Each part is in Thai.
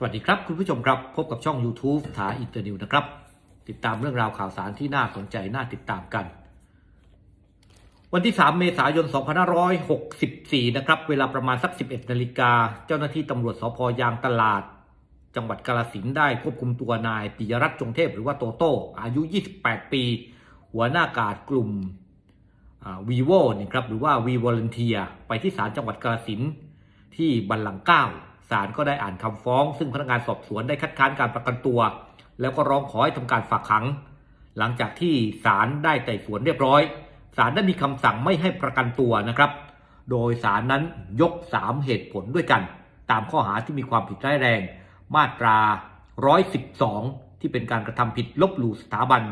สวัสดีครับ คุณผู้ชมครับ พบกับช่อง YouTube ถาอินเตอร์นิวนะครับ ติดตามเรื่องราวข่าวสารที่น่าสนใจน่าติดตามกัน วันที่ 3 เมษายน 2564 นะครับ เวลาประมาณสัก 11 นาฬิกา เจ้าหน้าที่ตำรวจสพยางตลาด จังหวัดกาลสินได้ควบคุมตัวนายปิยรัตน์จงเทพหรือว่าโตโต้อายุ 28 ปี หัวหน้ากาดกลุ่มวีโวนี่ครับหรือว่าวีวอลเนเทียไปที่ศาลจังหวัดกาลสินที่บัลลังก์เก้า ศาลก็ได้อ่านคำฟ้อง ซึ่งพนักงานสอบสวนได้คัดค้านการประกันตัว แล้วก็ร้องขอให้ทำการฝากขัง หลังจากที่ศาลได้ไต่สวนเรียบร้อยศาลได้มีคำสั่งไม่ให้ประกันตัวนะครับ โดยศาลนั้นยก 3 เหตุผลด้วยกัน ตามข้อหาที่มีความผิดร้ายแรง มาตรา 112 ที่เป็นการกระทำผิดลบหลู่สถาบัน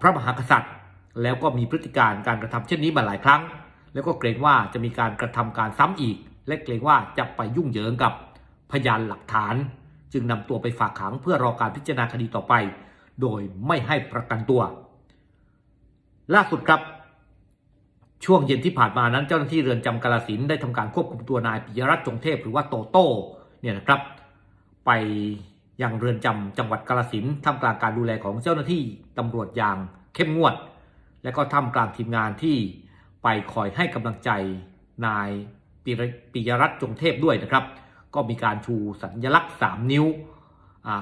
พระมหากษัตริย์ แล้วก็มีพฤติการการกระทำเช่นนี้มาหลายครั้ง แล้วก็เกรงว่าจะมีการกระทำการซ้ำอีก และเกรงว่าจะไปยุ่งเหยิงกับ พยานหลักฐาน จึงนำตัวไปฝากขังเพื่อรอการพิจารณาคดีต่อไป โดยไม่ให้ประกันตัว ล่าสุดครับ ช่วงเย็นที่ผ่านมานั้นเจ้าหน้าที่เรือนจำกาลสินได้ทำการควบคุมตัวนายปิยรัตน์จงเทพหรือว่าโตโต้เนี่ยนะครับ ไปยังเรือนจำจังหวัดกาลสินท่ามกลางการดูแลของเจ้าหน้าที่ตำรวจอย่างเข้มงวด และก็ท่ามกลางทีมงานที่ไปคอยให้กำลังใจนายปิยรัตน์จงเทพด้วยนะครับ ก็มีการชูสัญลักษณ์ 3 นิ้ว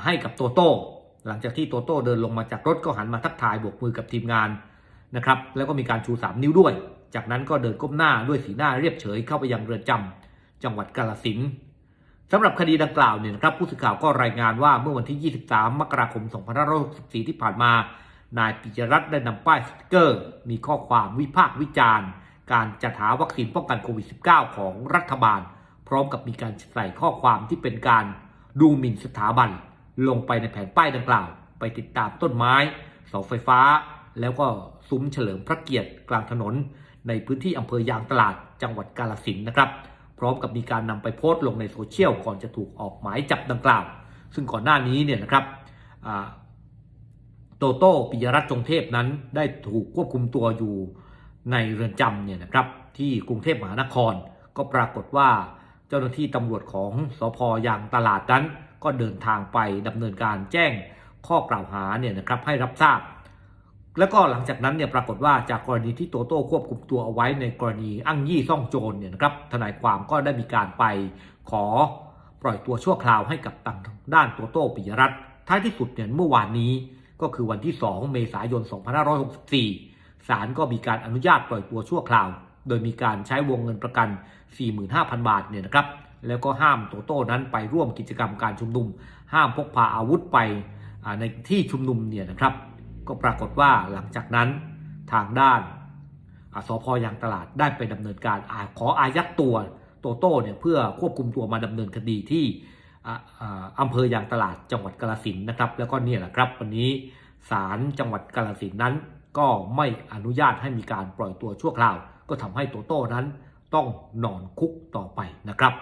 ให้กับโตโต้ หลังจากที่โตโต้เดินลงมาจากรถก็หันมาทักทายบวกมือกับทีมงานนะครับแล้วก็มีการชู 3 นิ้วด้วย จากนั้นก็เดินก้มหน้าด้วยสีหน้าเรียบเฉยเข้าไปยังเรือนจำจังหวัดกาลสินสำหรับคดีดังกล่าวเนี่ยนะครับผู้สื่อข่าวก็รายงานว่าเมื่อวันที่ 23 มกราคม 2564 ที่ผ่านมา นายปิยรัตน์ได้นำป้ายสติกเกอร์ มีข้อความวิพากษ์วิจารณ์ การจัดหาวัคซีนป้องกันโควิด -19 ของรัฐบาล พร้อมกับมีการใส่ข้อความที่เป็นการดูหมิ่นสถาบัน ลงไปในแผ่นป้ายดังกล่าว ไปติดตามต้นไม้ เสาไฟฟ้า แล้วก็ซุ้มเฉลิมพระเกียรติกลางถนน ในพื้นที่อำเภอยางตลาดจังหวัดกาลสินนะครับ พร้อมกับมีการนำไปโพสต์ลงในโซเชียลก่อนจะถูกออกหมายจับดังกล่าว ซึ่งก่อนหน้านี้เนี่ยนะครับโตโต้ปิยรัตน์จงเทพนั้นได้ถูกควบคุมตัวอยู่ในเรือนจำเนี่ยนะครับที่กรุงเทพมหานครก็ปรากฏว่า เจ้าหน้าที่ตำรวจของสพยางตลาดนั้น ก็เดินทางไปดำเนินการแจ้งข้อกล่าวหาเนี่ยนะครับให้รับทราบ แล้วก็หลังจากนั้นเนี่ยปรากฏว่าจากกรณีที่โตโต้ควบคุมตัวเอาไว้ในกรณีอ้างยี่ซ่องโจรเนี่ยนะครับทนายความก็ได้มีการไปขอปล่อยตัวชั่วคราวให้กับทางด้านโตโต้ปิยรัตน์ท้ายที่สุดเนี่ยเมื่อวานนี้ก็คือวันที่ 2 เมษายน 2564ศาลก็มีการอนุญาตปล่อยตัวชั่วคราว โดยมีการใช้วงเงินประกัน 45,000 บาทเนี่ยนะครับ แล้วก็ห้ามโตโต้นั้นไปร่วมกิจกรรมการชุมนุม ห้ามพกพาอาวุธไปในที่ชุมนุมเนี่ยนะครับ ก็ปรากฏว่าหลังจากนั้นทางด้านอ่าสพยางตลาดได้ไปดำเนินการอาขออายัดตัวโตโต้เนี่ยเพื่อควบคุมตัวมาดำเนินคดีที่ออ่าอำเภอยางตลาดจังหวัดกาลสินนะครับ แล้วก็เนี่ยแหละครับวันนี้ศาลจังหวัดกาลสินนั้น ก็ไม่อนุญาตให้มีการปล่อยตัวชั่วคราว ก็ทำให้โตโต้นั้นต้องนอนคุกต่อไปนะครับ